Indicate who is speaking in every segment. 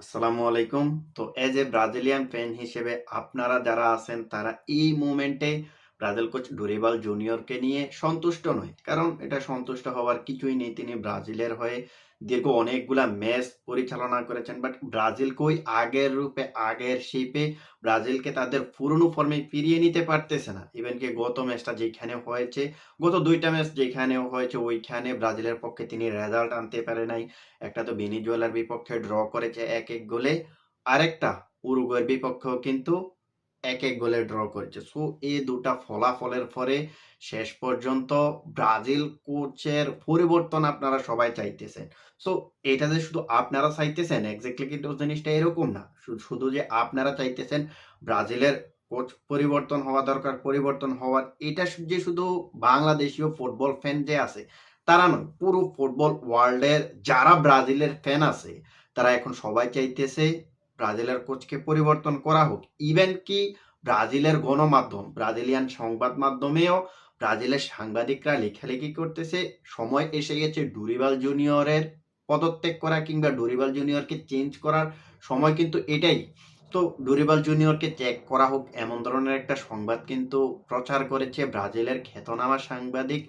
Speaker 1: আসসালামু আলাইকুম। তো এজ এ ব্রাজিলিয়ান ফ্যান হিসেবে আপনারা যারা আছেন তারা এই মুমেন্টে ব্রাজিল কোচ ডুরিবাল জুনিয়রকে নিয়ে সন্তুষ্ট নয়। কারণ এটা সন্তুষ্ট হওয়ার কিছুই নেই। তিনি ব্রাজিলের হয়ে দীর্ঘ অনেকগুলা ম্যাচ পরিচালনা করেছেন। বাট ব্রাজিলকে ওই আগের রূপে, আগের শেপে ব্রাজিলকে তাদের পুরনো ফর্মে ফিরিয়ে নিতে পারতেছে না। ইভেন কি গত ম্যাচটা যেখানে হয়েছে, গত দুইটা ম্যাচ যেখানে হয়েছে, ওইখানে ব্রাজিলের পক্ষে তিনি রেজাল্ট আনতে পারে নাই। একটা তো ভেনিজুয়েলার বিপক্ষে ড্র করেছে এক এক গোলে। আরেকটা উরুগুয়ের বিপক্ষেও কিন্তু এক এক গোলে ড্র করেছে। সো এই দুটা ফলাফলের পরে শেষ পর্যন্ত ব্রাজিল কোচের পরিবর্তন আপনারা সবাই চাইতেছেন। সো এটা যে শুধু আপনারা চাইতেছেন এক্স্যাক্টলি কিন্তু জিনিসটা এরকম না। শুধু যে আপনারা চাইতেছেন ব্রাজিলের কোচ পরিবর্তন হওয়া দরকার, পরিবর্তন হওয়ার, এটা যে শুধু বাংলাদেশীয় ফুটবল ফ্যান যে আছে, তারা নয়, পুরো ফুটবল ওয়ার্ল্ডের যারা ব্রাজিলের ফ্যান আছে, তারা এখন সবাই চাইতেছে ব্রাজিলের কোচকে পরিবর্তন করা হোক। ইভেন কি ব্রাজিলের গণমাধ্যম, ব্রাজিলিয়ান সংবাদ মাধ্যমেও ব্রাজিলের সাংবাদিকরা লেখালেখি করতেছে, সময় এসে গেছে ডুরিবাল জুনিয়রের পদত্যাগ করা কিংবা ডুরিবাল জুনিয়রকে চেঞ্জ করার সময় কিন্তু এটাই। তো ডুরিবাল জুনিয়রকে চেক করা হোক এমন ধরনের একটা সংবাদ কিন্তু প্রচার করেছে ব্রাজিলের খ্যাতনামা সাংবাদিক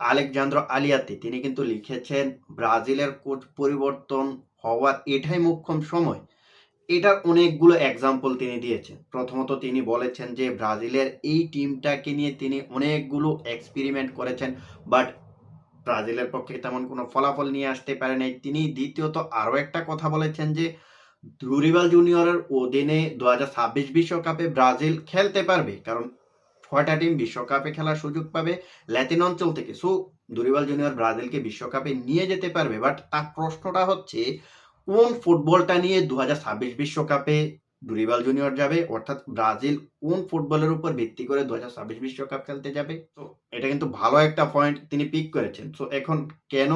Speaker 1: আলেকজান্দ্র আলিয়াতি। তিনি কিন্তু লিখেছেন, ব্রাজিলের কোচ পরিবর্তন হওয়ার এটাই মোক্ষম সময়। এটার অনেকগুলো এক্সাম্পল তিনি দিয়েছেন। প্রথমত তিনি বলেছেন যে, ব্রাজিলের এই টিমটাকে নিয়ে তিনি অনেকগুলো এক্সপেরিমেন্ট করেছেন বাট ব্রাজিলের পক্ষে তেমন কোনো ফলাফল নিয়ে আসতে পারে নাই। তিনি দ্বিতীয়ত আরও একটা কথা বলেছেন যে ধুরিবাল জুনিয়রের অধীনে দু হাজার ছাব্বিশ বিশ্বকাপে ব্রাজিল খেলতে পারবে, কারণ ছয়টা টিম বিশ্বকাপে খেলার সুযোগ পাবে ল্যাতিন অঞ্চল থেকে। সো ডুরিবাল জুনিয়র ব্রাজিলকে বিশ্বকাপে নিয়ে যেতে পারবে বাট তার প্রশ্নটা হচ্ছে কোন ফুটবলটা নিয়ে দু ছাব্বিশ বিশ্বকাপে ডুরিবাল জুনিয়র যাবে? অর্থাৎ ব্রাজিল কোন ফুটবলের উপর ভিত্তি করে দু হাজার ছাব্বিশ বিশ্বকাপ খেলতে যাবে? তো এটা কিন্তু ভালো একটা পয়েন্ট তিনি পিক করেছেন। সো এখন কেন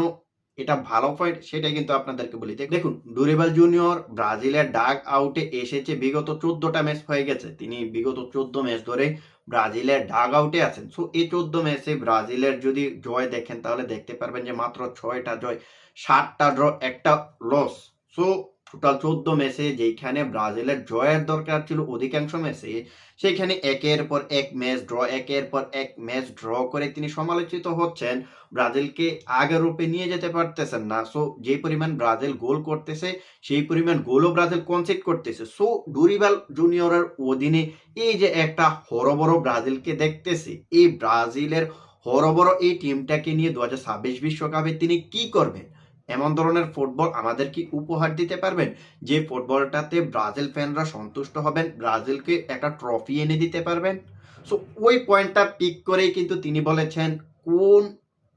Speaker 1: এটা ভালো পয়েন্ট সেটাই কিন্তু আপনাদেরকে বলি। দেখুন ডুরিবাল জুনিয়র ব্রাজিলের ডাক আউটে এসেছে বিগত চোদ্দটা ম্যাচ হয়ে গেছে। তিনি বিগত চোদ্দ ম্যাচ ধরে ব্রাজিলের ডাগ আউটে আছেন। সো এই চোদ্দ ম্যাচে ব্রাজিলের যদি জয় দেখেন, তাহলে দেখতে পারবেন যে মাত্র ছয়টা জয়, সাতটা ড্র একটা লস সো টোটাল চোদ্দ ম্যাচে যেখানে ব্রাজিলের জয়ের দরকার ছিল অধিকাংশ ম্যাচে সেখানে একের পর এক ম্যাচ ড্র একের পর এক ম্যাচ ড্র করে তিনি সমালোচিত হচ্ছেন। ব্রাজিলকে আগের রূপে নিয়ে যেতে পারতেছেন না। সো যে পরিমাণ ব্রাজিল গোল করতেছে, সেই পরিমাণ গোলও ব্রাজিল কনসিড করতেছে। সো ডুরিবাল জুনিয়রের অধীনে এই যে একটা হরবড় ব্রাজিলকে দেখতেছি, এই ব্রাজিলের হরবড় এই টিমটাকে নিয়ে দু হাজার ছাব্বিশ বিশ্বকাপে তিনি কি করবেন? এমন ধরনের ফুটবল আমাদের কি উপহার দিতে পারবেন? যে ফুটবলটাতে ব্রাজিল ফ্যানরা সন্তুষ্ট হবেন, ব্রাজিলকে একটা ট্রফি এনে দিতে পারবেন। সো ওই পয়েন্টটা পিক করেই কিন্তু তিনি বলেছেন, কোন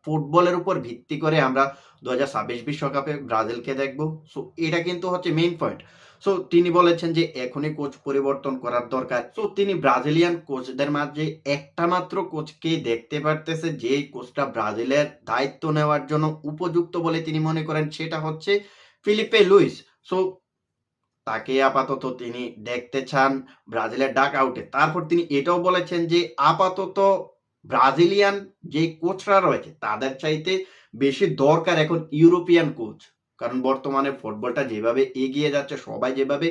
Speaker 1: ফুটবলের উপর ভিত্তি করে আমরা দু হাজার ছাব্বিশ বিশ্বকাপে ব্রাজিলকে দেখব। সো এটা কিন্তু হচ্ছে মেইন পয়েন্ট সো তিনি বলেছেন যে এখনই কোচ পরিবর্তন করার দরকার। সো তিনি ব্রাজিলিয়ান কোচদের মাঝে একটা মাত্র কোচকেই দেখতে পারতেছে যে কোচটা ব্রাজিলের দায়িত্ব নেওয়ার জন্য উপযুক্ত বলে তিনি মনে করেন, সেটা হচ্ছে ফিলিপে লুইস। সো তাকে আপাতত তিনি দেখতে চান ব্রাজিলের ডাক আউটে তারপর তিনি এটাও বলেছেন যে আপাতত ব্রাজিলিয়ান যে কোচরা রয়েছে, তাদের চাইতে বেশি দরকার এখন ইউরোপিয়ান কোচ কারণ বর্তমানে ফুটবলটা যেভাবে এগিয়ে যাচ্ছে, সবাই যেভাবে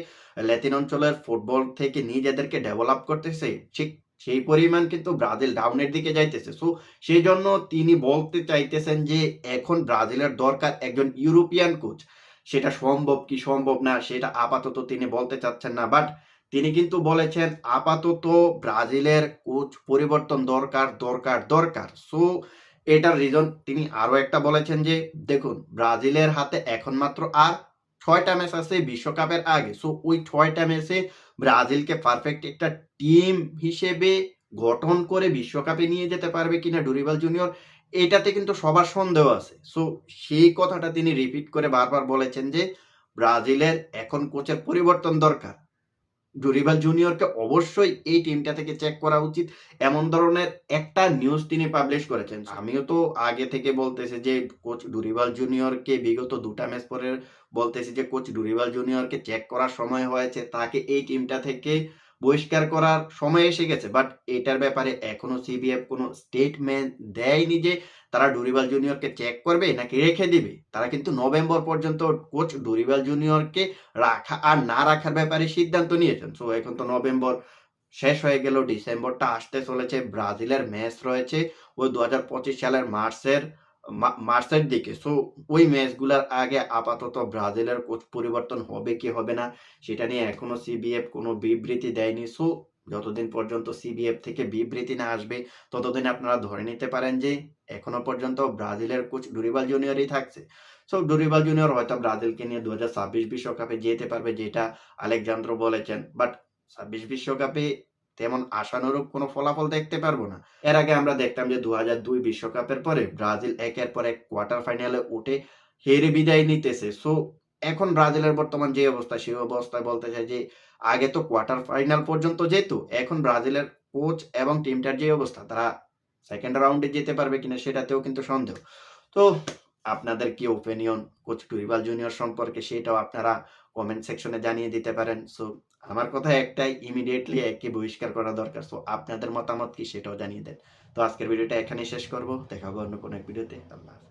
Speaker 1: ল্যাতিন অঞ্চলের ফুটবল থেকে নিজেদেরকে ডেভেলপ করতেছে, ঠিক সেই পরিমাণ কিন্তু ব্রাজিল ডাউনের দিকে যাইতেছে। সো সেই জন্য তিনি বলতে চাইতেছেন যে, এখন ব্রাজিলের দরকার একজন ইউরোপিয়ান কোচ সেটা সম্ভব কি সম্ভব না, সেটা আপাতত তিনি বলতে চাচ্ছেন না। বাট তিনি কিন্তু বলেছেন, আপাতত ব্রাজিলের কোচ পরিবর্তন দরকার দরকার দরকার। সো এটার রিজন তিনি আরও একটা বলেছেন যে, দেখুন, ব্রাজিলের হাতে এখন মাত্র আর ছয়টা ম্যাচ আছে বিশ্বকাপের আগে। সো ওই ছয়টা ম্যাচে ব্রাজিলকে পারফেক্ট একটা টিম হিসেবে গঠন করে বিশ্বকাপে নিয়ে যেতে পারবে কিনা ডুরিবাল জুনিয়র, এটাতে কিন্তু সবার সন্দেহ আছে। সো সেই কথাটা তিনি রিপিট করে বারবার বলেছেন যে, ব্রাজিলের এখন কোচের পরিবর্তন দরকার। ডুরিবাল জুনিয়রকে অবশ্যই এই টিমটা থেকে চেক করা উচিত। এমন ধরনের একটা নিউজ তিনি পাবলিশ করেছেন। আমিও তো আগে থেকে বলতেছি যে কোচ ডুরিবাল জুনিয়রকে বিগত দুটা ম্যাচ পরে বলতেছি যে কোচ ডুরিবাল জুনিয়রকে চেক করার সময় হয়েছে। তাকে এই টিমটা থেকে বহিষ্কার করার সময় এসে গেছে বাট এটার ব্যাপারে এখনও সিবিএফ কোনো স্টেটমেন্ট দেয়নি যে তারা ডুরিবাল জুনিয়রকে চেক করবে নাকি রেখে দিবে। তারা কিন্তু নভেম্বর পর্যন্ত কোচ ডুরিবাল জুনিয়রকে রাখা আর না রাখার ব্যাপারে সিদ্ধান্ত নিয়েছেন। সো এখন তো নভেম্বর শেষ হয়ে গেল ডিসেম্বরটা আসতে চলেছে ব্রাজিলের ম্যাচ রয়েছে, ওই দু হাজার পঁচিশ সালের মার্চের মার্চের দিকে। সো ওই ম্যাচগুলোর আগে আপাতত ব্রাজিলের কোচ পরিবর্তন হবে কি হবে না, সেটা নিয়ে এখনও সিবিএফ কোনো বিবৃতি দেয়নি। সো যতদিন পর্যন্ত সিবিএফ থেকে বিবৃতি না আসবে, ততদিন আপনারা ধরে নিতে পারেন যে, এখনও পর্যন্ত ব্রাজিলের কোচ ডুরিবাল জুনিয়রই থাকছে। সো ডুরিবাল জুনিয়র হয়তো ব্রাজিলকে নিয়ে দু হাজার ছাব্বিশ বিশ্বকাপে যেতে পারবে, যেটা আলেকজান্দ্র বলেছেন। বাট ছাব্বিশ বিশ্বকাপে তেমন আশানুরূপ কোনো ফলাফল দেখতে পারব না। এর আগে আমরা দেখতাম যে দু দুই বিশ্বকাপের পরে ব্রাজিল একের পর এক কোয়ার্টার ফাইনালে উঠে হেরে বিদায় নিতেছে। সো, এখন ব্রাজিলের বর্তমান যে অবস্থা, সেই অবস্থায় বলতে চাই যে আগে তো কোয়ার্টার ফাইনাল পর্যন্ত যেত, এখন ব্রাজিলের কোচ এবং টিমটার যে অবস্থা, তারা সেকেন্ড রাউন্ডে যেতে পারবে কিনা সেটাতেও কিন্তু সন্দেহ। তো, আপনাদের কি ওপিনিয়ন কোচ টুরিবাল জুনিয়র সম্পর্কে সেটাও আপনারা কমেন্ট সেকশনে জানিয়ে দিতে পারেন। সো আমার কথা একটাই ইমিডিয়েটলি একে বহিষ্কার করা দরকার। তো আপনাদের মতামত কি সেটাও জানিয়ে দেন। তো আজকের ভিডিওটা এখানেই শেষ করব। দেখা হবে অন্য কোনো এক ভিডিওতে। আল্লাহ।